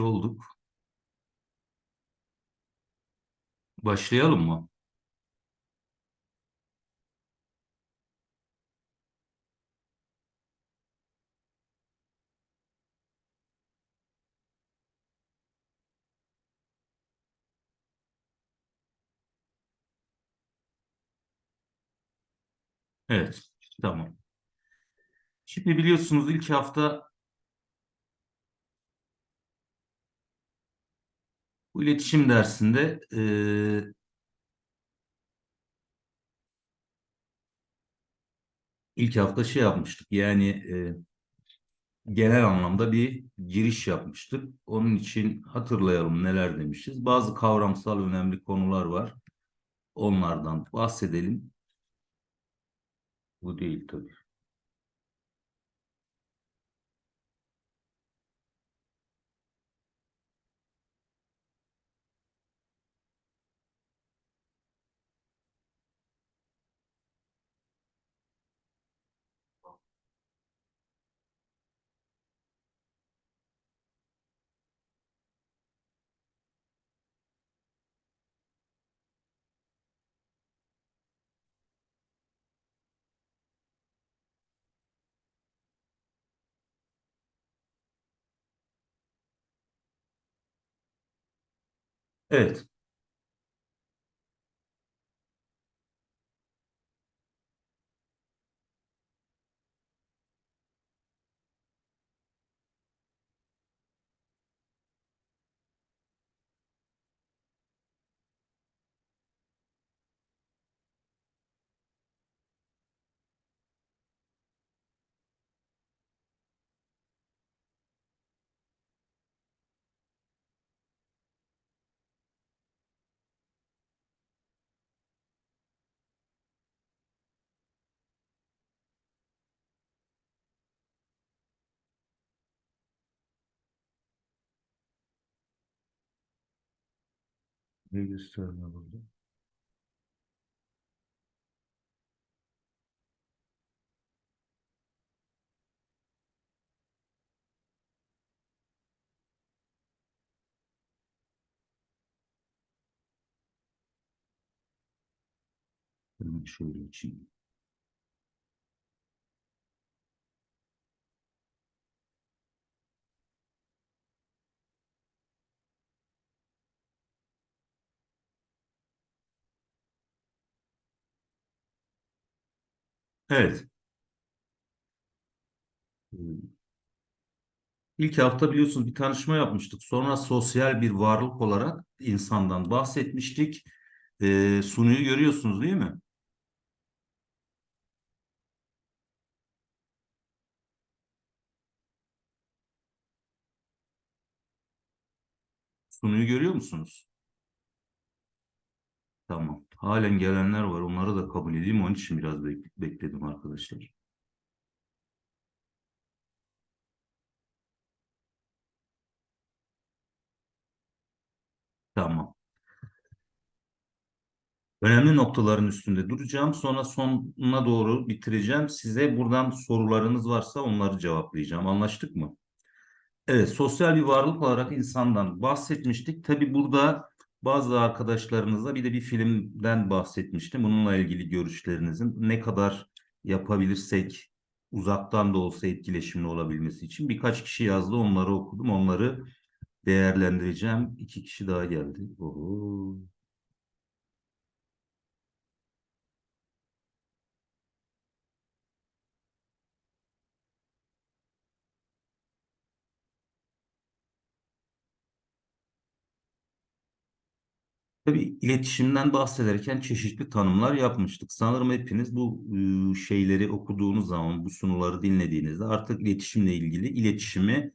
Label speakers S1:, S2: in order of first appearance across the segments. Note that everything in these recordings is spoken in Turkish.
S1: olduk. Başlayalım mı? Evet, tamam. Şimdi biliyorsunuz ilk hafta bu iletişim dersinde eee ilk hafta şey yapmıştık. Yani eee, genel anlamda bir giriş yapmıştık. Onun için hatırlayalım neler demişiz. Bazı kavramsal önemli konular var. Onlardan bahsedelim. Bu değil tabii. Evet. Ne gösterme burada? Hemen şöyle açayım. Evet. İlk hafta biliyorsunuz bir tanışma yapmıştık. Sonra sosyal bir varlık olarak insandan bahsetmiştik. Ee, sunuyu görüyorsunuz değil mi? Sunuyu görüyor musunuz? Tamam. Halen gelenler var. Onları da kabul edeyim. Onun için biraz bek- bekledim arkadaşlar. Tamam. Önemli noktaların üstünde duracağım. Sonra sonuna doğru bitireceğim. Size buradan sorularınız varsa onları cevaplayacağım. Anlaştık mı? Evet, sosyal bir varlık olarak insandan bahsetmiştik. Tabii burada bazı arkadaşlarınızla bir de bir filmden bahsetmiştim. Bununla ilgili görüşlerinizin ne kadar yapabilirsek uzaktan da olsa etkileşimli olabilmesi için birkaç kişi yazdı. Onları okudum. Onları değerlendireceğim. İki kişi daha geldi. Oho. Tabii iletişimden bahsederken çeşitli tanımlar yapmıştık. Sanırım hepiniz bu e, şeyleri okuduğunuz zaman, bu sunuları dinlediğinizde artık iletişimle ilgili iletişimi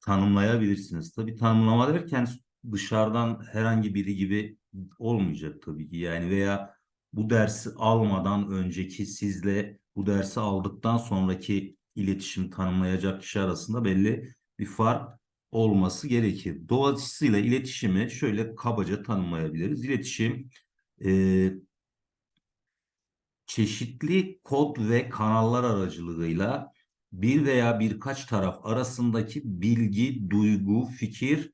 S1: tanımlayabilirsiniz. Tabii tanımlama derken dışarıdan herhangi biri gibi olmayacak tabii ki. Yani veya bu dersi almadan önceki sizle bu dersi aldıktan sonraki iletişim tanımlayacak kişi arasında belli bir fark olması gerekir. Dolayısıyla iletişimi şöyle kabaca tanımlayabiliriz. İletişim e, çeşitli kod ve kanallar aracılığıyla bir veya birkaç taraf arasındaki bilgi, duygu, fikir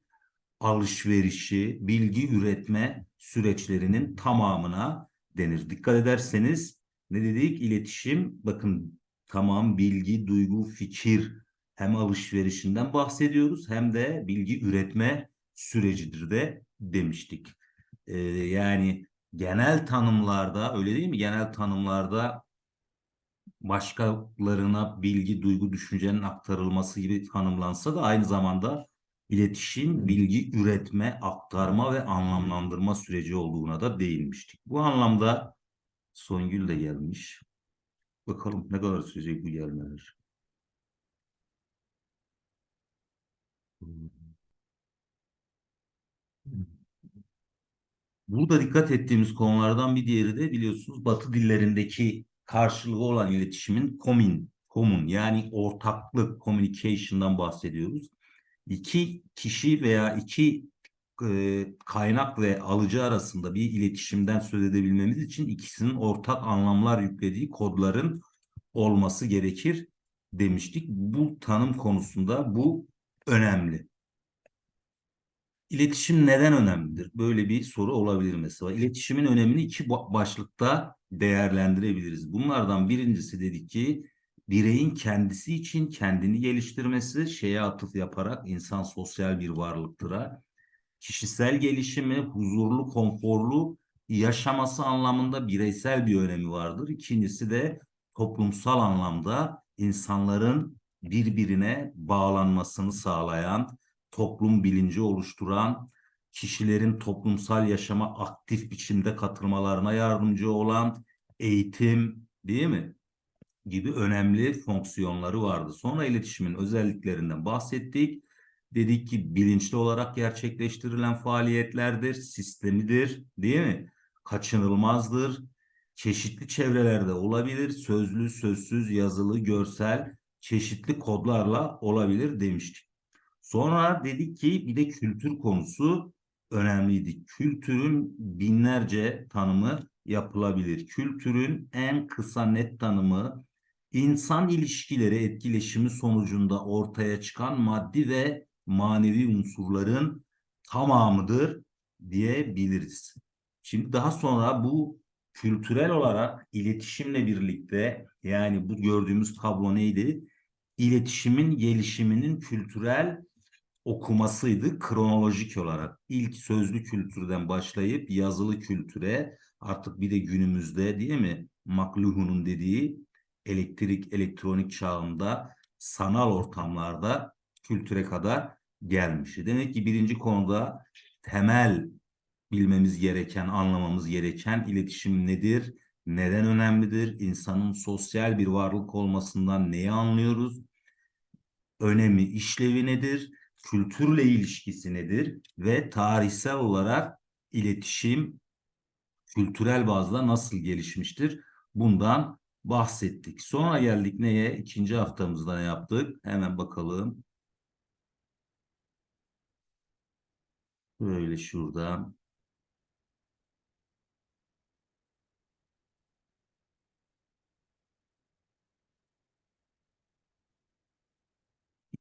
S1: alışverişi, bilgi üretme süreçlerinin tamamına denir. Dikkat ederseniz ne dedik? İletişim, bakın tamam bilgi, duygu, fikir hem alışverişinden bahsediyoruz hem de bilgi üretme sürecidir de demiştik. Ee, yani genel tanımlarda öyle değil mi? Genel tanımlarda başkalarına bilgi, duygu, düşüncenin aktarılması gibi tanımlansa da aynı zamanda iletişim, bilgi üretme, aktarma ve anlamlandırma süreci olduğuna da değinmiştik. Bu anlamda Songül de gelmiş. Bakalım ne kadar sürecek bu gelmeler. Burada dikkat ettiğimiz konulardan bir diğeri de biliyorsunuz Batı dillerindeki karşılığı olan iletişimin common, common yani ortaklık, communication'dan bahsediyoruz. İki kişi veya iki e, kaynak ve alıcı arasında bir iletişimden söz edebilmemiz için ikisinin ortak anlamlar yüklediği kodların olması gerekir demiştik. Bu tanım konusunda bu önemli. İletişim neden önemlidir? Böyle bir soru olabilir mesela. İletişimin önemini iki başlıkta değerlendirebiliriz. Bunlardan birincisi dedik ki bireyin kendisi için kendini geliştirmesi, şeye atıf yaparak insan sosyal bir varlıktıra, kişisel gelişimi, huzurlu, konforlu yaşaması anlamında bireysel bir önemi vardır. İkincisi de toplumsal anlamda insanların birbirine bağlanmasını sağlayan, toplum bilinci oluşturan, kişilerin toplumsal yaşama aktif biçimde katılmalarına yardımcı olan eğitim değil mi? gibi önemli fonksiyonları vardı. Sonra iletişimin özelliklerinden bahsettik. Dedik ki bilinçli olarak gerçekleştirilen faaliyetlerdir, sistemidir, değil mi? Kaçınılmazdır. Çeşitli çevrelerde olabilir. Sözlü, sözsüz, yazılı, görsel, çeşitli kodlarla olabilir demiştik. Sonra dedik ki bir de kültür konusu önemliydi. Kültürün binlerce tanımı yapılabilir. Kültürün en kısa net tanımı insan ilişkileri etkileşimi sonucunda ortaya çıkan maddi ve manevi unsurların tamamıdır diyebiliriz. Şimdi daha sonra bu kültürel olarak iletişimle birlikte yani bu gördüğümüz tablo neydi? İletişimin gelişiminin kültürel okumasıydı kronolojik olarak. ilk sözlü kültürden başlayıp yazılı kültüre artık bir de günümüzde değil mi? McLuhan'ın dediği elektrik, elektronik çağında sanal ortamlarda kültüre kadar gelmiş. Demek ki birinci konuda temel bilmemiz gereken, anlamamız gereken iletişim nedir? Neden önemlidir? İnsanın sosyal bir varlık olmasından neyi anlıyoruz? Önemi, işlevi nedir? Kültürle ilişkisi nedir? Ve tarihsel olarak iletişim kültürel bazda nasıl gelişmiştir? Bundan bahsettik. Sonra geldik neye? İkinci haftamızda ne yaptık? Hemen bakalım. Böyle şurada.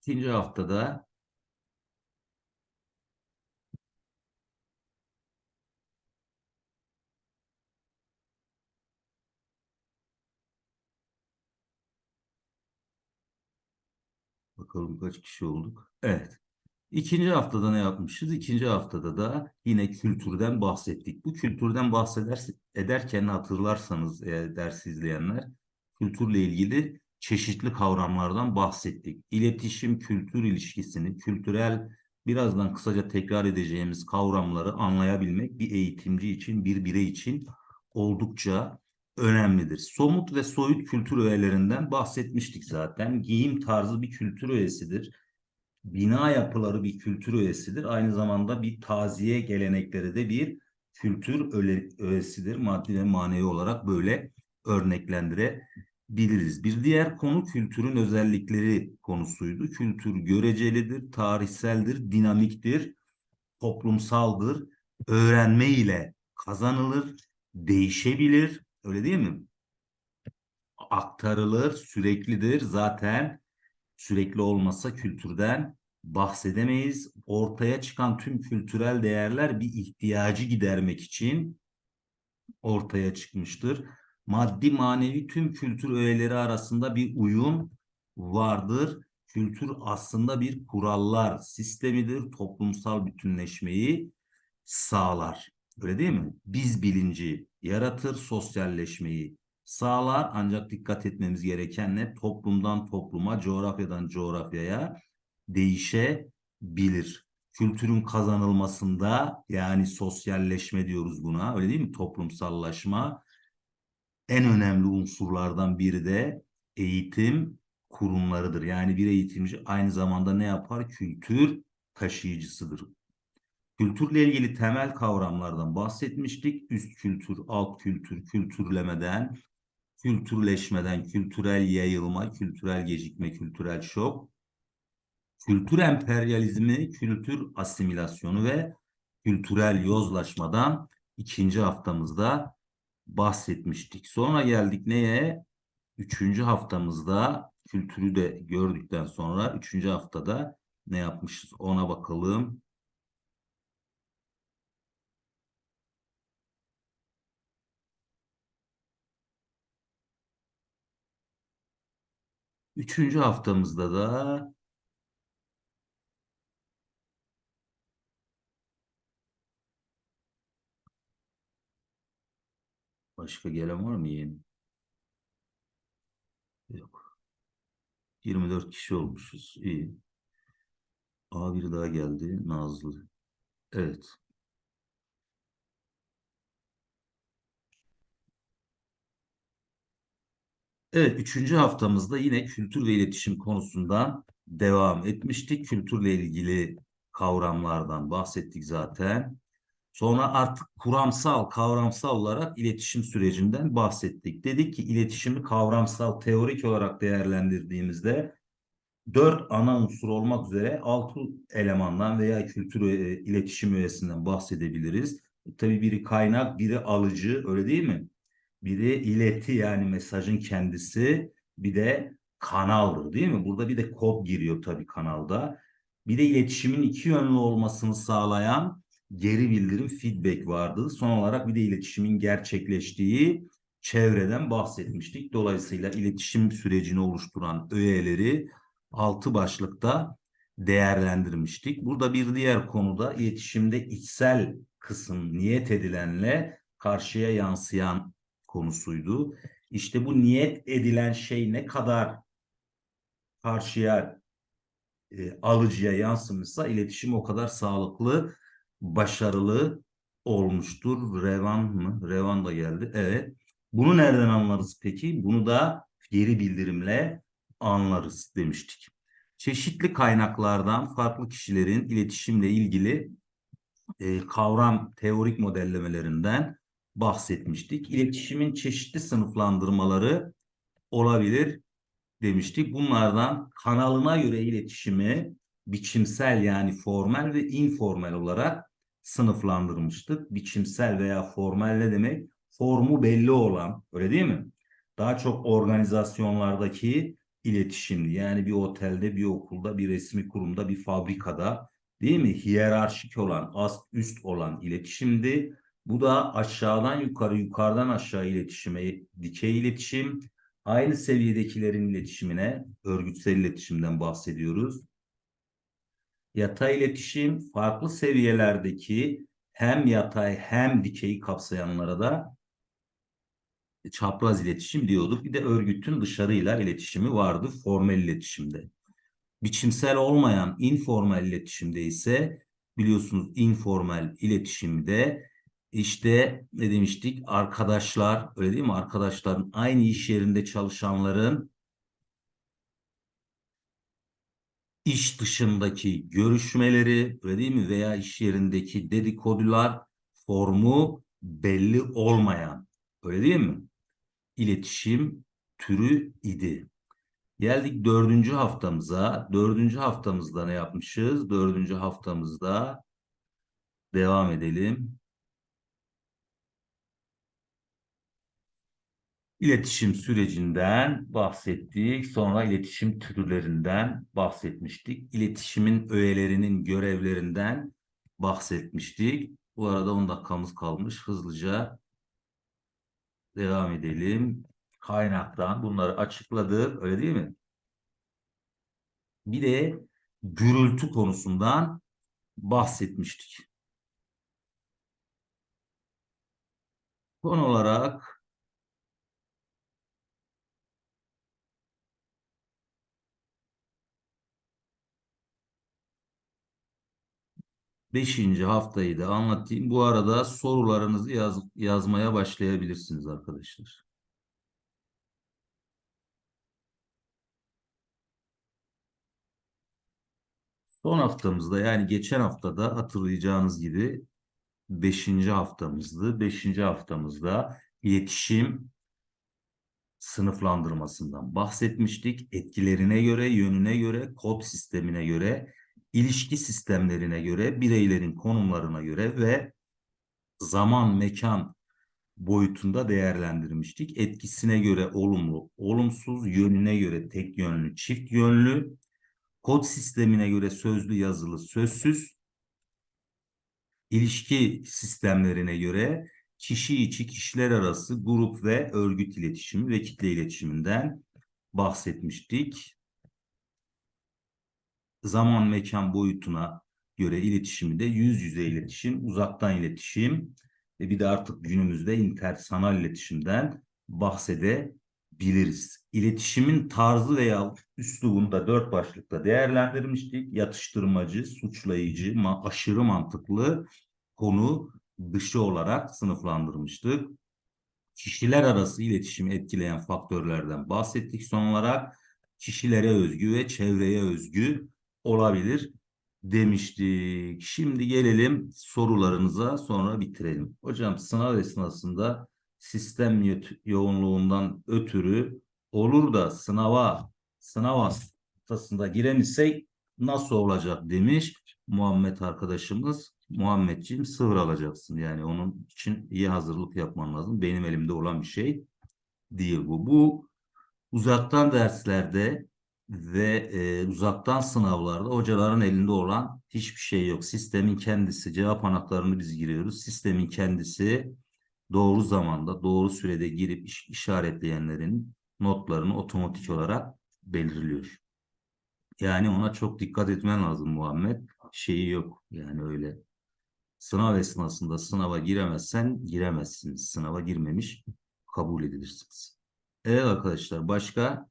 S1: İkinci haftada Bakalım kaç kişi olduk. Evet. İkinci haftada ne yapmışız? İkinci haftada da yine kültürden bahsettik. Bu kültürden bahseder ederken hatırlarsanız ders izleyenler kültürle ilgili çeşitli kavramlardan bahsettik. İletişim kültür ilişkisini, kültürel birazdan kısaca tekrar edeceğimiz kavramları anlayabilmek bir eğitimci için, bir birey için oldukça önemlidir. Somut ve soyut kültür öğelerinden bahsetmiştik zaten. Giyim tarzı bir kültür öğesidir. Bina yapıları bir kültür öğesidir. Aynı zamanda bir taziye gelenekleri de bir kültür öğesidir. Maddi ve manevi olarak böyle örneklendirebiliriz. Bir diğer konu kültürün özellikleri konusuydu. Kültür görecelidir, tarihseldir, dinamiktir, toplumsaldır, öğrenme ile kazanılır, değişebilir, Öyle değil mi? Aktarılır, süreklidir. Zaten sürekli olmasa kültürden bahsedemeyiz. Ortaya çıkan tüm kültürel değerler bir ihtiyacı gidermek için ortaya çıkmıştır. Maddi manevi tüm kültür öğeleri arasında bir uyum vardır. Kültür aslında bir kurallar sistemidir. Toplumsal bütünleşmeyi sağlar. Öyle değil mi? Biz bilinci yaratır, sosyalleşmeyi sağlar. Ancak dikkat etmemiz gereken ne? Toplumdan topluma, coğrafyadan coğrafyaya değişebilir. Kültürün kazanılmasında yani sosyalleşme diyoruz buna. Öyle değil mi? Toplumsallaşma en önemli unsurlardan biri de eğitim kurumlarıdır. Yani bir eğitimci aynı zamanda ne yapar? Kültür taşıyıcısıdır. Kültürle ilgili temel kavramlardan bahsetmiştik. Üst kültür, alt kültür, kültürlemeden, kültürleşmeden, kültürel yayılma, kültürel gecikme, kültürel şok, kültür emperyalizmi, kültür asimilasyonu ve kültürel yozlaşmadan ikinci haftamızda bahsetmiştik. Sonra geldik neye? Üçüncü haftamızda kültürü de gördükten sonra üçüncü haftada ne yapmışız ona bakalım. Üçüncü haftamızda da başka gelen var mı yeğenim? Yok. 24 kişi olmuşuz. İyi. A bir daha geldi. Nazlı. Evet. Evet, üçüncü haftamızda yine kültür ve iletişim konusundan devam etmiştik. Kültürle ilgili kavramlardan bahsettik zaten. Sonra artık kuramsal, kavramsal olarak iletişim sürecinden bahsettik. Dedik ki iletişimi kavramsal, teorik olarak değerlendirdiğimizde dört ana unsur olmak üzere altı elemandan veya kültür e, iletişim üyesinden bahsedebiliriz. E, tabii biri kaynak, biri alıcı, öyle değil mi? Biri ileti yani mesajın kendisi, bir de kanaldır değil mi? Burada bir de kod giriyor tabii kanalda. Bir de iletişimin iki yönlü olmasını sağlayan geri bildirim, feedback vardı. Son olarak bir de iletişimin gerçekleştiği çevreden bahsetmiştik. Dolayısıyla iletişim sürecini oluşturan öğeleri altı başlıkta değerlendirmiştik. Burada bir diğer konuda iletişimde içsel kısım niyet edilenle karşıya yansıyan konusuydu. İşte bu niyet edilen şey ne kadar karşıya e, alıcıya yansımışsa iletişim o kadar sağlıklı, başarılı olmuştur. Revan mı? Revan da geldi. Evet. Bunu nereden anlarız peki? Bunu da geri bildirimle anlarız demiştik. Çeşitli kaynaklardan farklı kişilerin iletişimle ilgili e, kavram teorik modellemelerinden bahsetmiştik. İletişimin çeşitli sınıflandırmaları olabilir demiştik. Bunlardan kanalına göre iletişimi biçimsel yani formal ve informal olarak sınıflandırmıştık. Biçimsel veya formal ne demek? Formu belli olan, öyle değil mi? Daha çok organizasyonlardaki iletişimdi. Yani bir otelde, bir okulda, bir resmi kurumda, bir fabrikada değil mi? Hiyerarşik olan, ast üst olan iletişimdi. Bu da aşağıdan yukarı, yukarıdan aşağı iletişime, dikey iletişim, aynı seviyedekilerin iletişimine, örgütsel iletişimden bahsediyoruz. Yatay iletişim, farklı seviyelerdeki hem yatay hem dikeyi kapsayanlara da çapraz iletişim diyorduk. Bir de örgütün dışarıyla iletişimi vardı formel iletişimde. Biçimsel olmayan informal iletişimde ise biliyorsunuz informal iletişimde işte ne demiştik? Arkadaşlar, öyle değil mi? Arkadaşların aynı iş yerinde çalışanların iş dışındaki görüşmeleri, öyle değil mi? Veya iş yerindeki dedikodular formu belli olmayan, öyle değil mi? İletişim türü idi. Geldik dördüncü haftamıza. Dördüncü haftamızda ne yapmışız? Dördüncü haftamızda devam edelim. İletişim sürecinden bahsettik. Sonra iletişim türlerinden bahsetmiştik. İletişimin öğelerinin görevlerinden bahsetmiştik. Bu arada 10 dakikamız kalmış. Hızlıca devam edelim. Kaynaktan bunları açıkladık. Öyle değil mi? Bir de gürültü konusundan bahsetmiştik. Konu olarak Beşinci haftayı da anlatayım. Bu arada sorularınızı yaz, yazmaya başlayabilirsiniz arkadaşlar. Son haftamızda yani geçen haftada hatırlayacağınız gibi beşinci haftamızdı. Beşinci haftamızda iletişim sınıflandırmasından bahsetmiştik. Etkilerine göre, yönüne göre, kod sistemine göre ilişki sistemlerine göre, bireylerin konumlarına göre ve zaman, mekan boyutunda değerlendirmiştik. Etkisine göre olumlu, olumsuz, yönüne göre tek yönlü, çift yönlü, kod sistemine göre sözlü, yazılı, sözsüz, ilişki sistemlerine göre kişi içi, kişiler arası, grup ve örgüt iletişimi ve kitle iletişiminden bahsetmiştik zaman mekan boyutuna göre iletişimi de yüz yüze iletişim, uzaktan iletişim ve bir de artık günümüzde intersanal iletişimden bahsedebiliriz. İletişimin tarzı veya üslubunu da dört başlıkta değerlendirmiştik. Yatıştırmacı, suçlayıcı, aşırı mantıklı, konu dışı olarak sınıflandırmıştık. Kişiler arası iletişimi etkileyen faktörlerden bahsettik son olarak. Kişilere özgü ve çevreye özgü olabilir demiştik. Şimdi gelelim sorularınıza sonra bitirelim. Hocam sınav esnasında sistem yoğunluğundan ötürü olur da sınava sınav haftasında giremezsek nasıl olacak demiş Muhammed arkadaşımız. Muhammedciğim sıfır alacaksın. Yani onun için iyi hazırlık yapman lazım. Benim elimde olan bir şey değil bu. Bu uzaktan derslerde ve e, uzaktan sınavlarda hocaların elinde olan hiçbir şey yok. Sistemin kendisi cevap anahtarını biz giriyoruz. Sistemin kendisi doğru zamanda doğru sürede girip iş, işaretleyenlerin notlarını otomatik olarak belirliyor. Yani ona çok dikkat etmen lazım Muhammed. Şeyi yok yani öyle. Sınav esnasında sınava giremezsen giremezsiniz. Sınava girmemiş kabul edilirsiniz. Evet arkadaşlar başka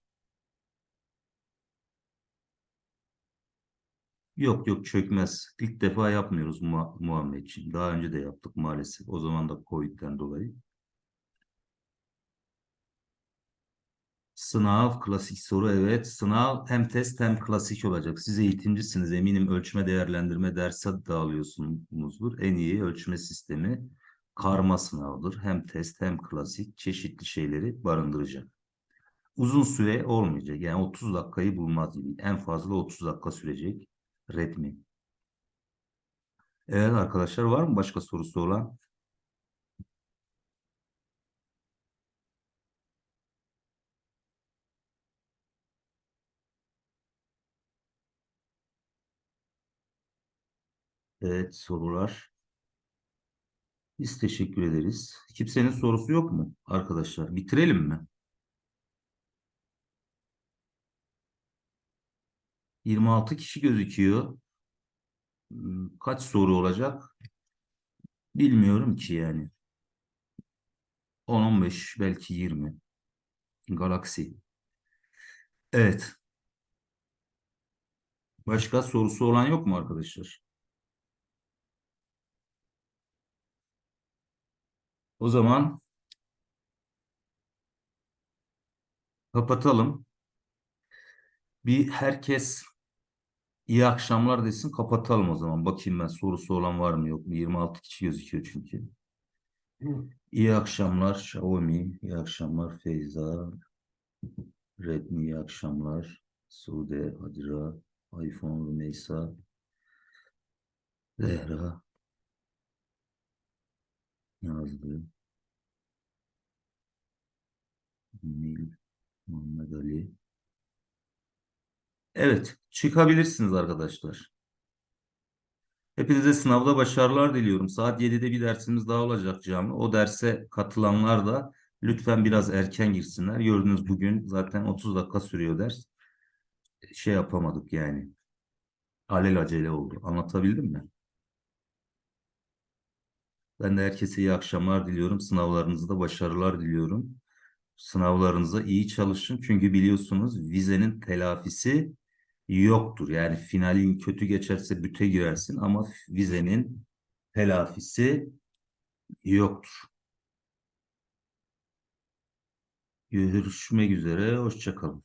S1: Yok yok çökmez. İlk defa yapmıyoruz Mu Muhammedciğim. Daha önce de yaptık maalesef. O zaman da Covid'den dolayı. Sınav klasik soru evet. Sınav hem test hem klasik olacak. Siz eğitimcisiniz eminim ölçme değerlendirme dersi de alıyorsunuzdur. En iyi ölçme sistemi karma sınavdır. Hem test hem klasik çeşitli şeyleri barındıracak. Uzun süre olmayacak. Yani 30 dakikayı bulmaz gibi. En fazla 30 dakika sürecek. Redmi. Evet arkadaşlar var mı başka sorusu olan? Evet sorular. Biz teşekkür ederiz. Kimsenin sorusu yok mu arkadaşlar? Bitirelim mi? 26 kişi gözüküyor. Hmm, kaç soru olacak? Bilmiyorum ki yani. 10-15 belki 20. Galaksi. Evet. Başka sorusu olan yok mu arkadaşlar? O zaman kapatalım. Bir herkes İyi akşamlar desin kapatalım o zaman. Bakayım ben sorusu olan var mı yok mu? 26 kişi gözüküyor çünkü. İyi akşamlar Xiaomi. İyi akşamlar Feyza. Redmi iyi akşamlar. Sude, Hadira, iPhone, Rümeysa, Zehra, Nazlı. Muhammed Ali. Evet, çıkabilirsiniz arkadaşlar. Hepinize sınavda başarılar diliyorum. Saat 7'de bir dersimiz daha olacak canlı. O derse katılanlar da lütfen biraz erken girsinler. Gördünüz bugün zaten 30 dakika sürüyor ders. Şey yapamadık yani. Alelacele oldu. Anlatabildim mi? Ben de herkese iyi akşamlar diliyorum. Sınavlarınızda başarılar diliyorum. Sınavlarınıza iyi çalışın. Çünkü biliyorsunuz vizenin telafisi yoktur. Yani finalin kötü geçerse büte girersin ama vizenin telafisi yoktur. Görüşmek üzere. Hoşça kalın.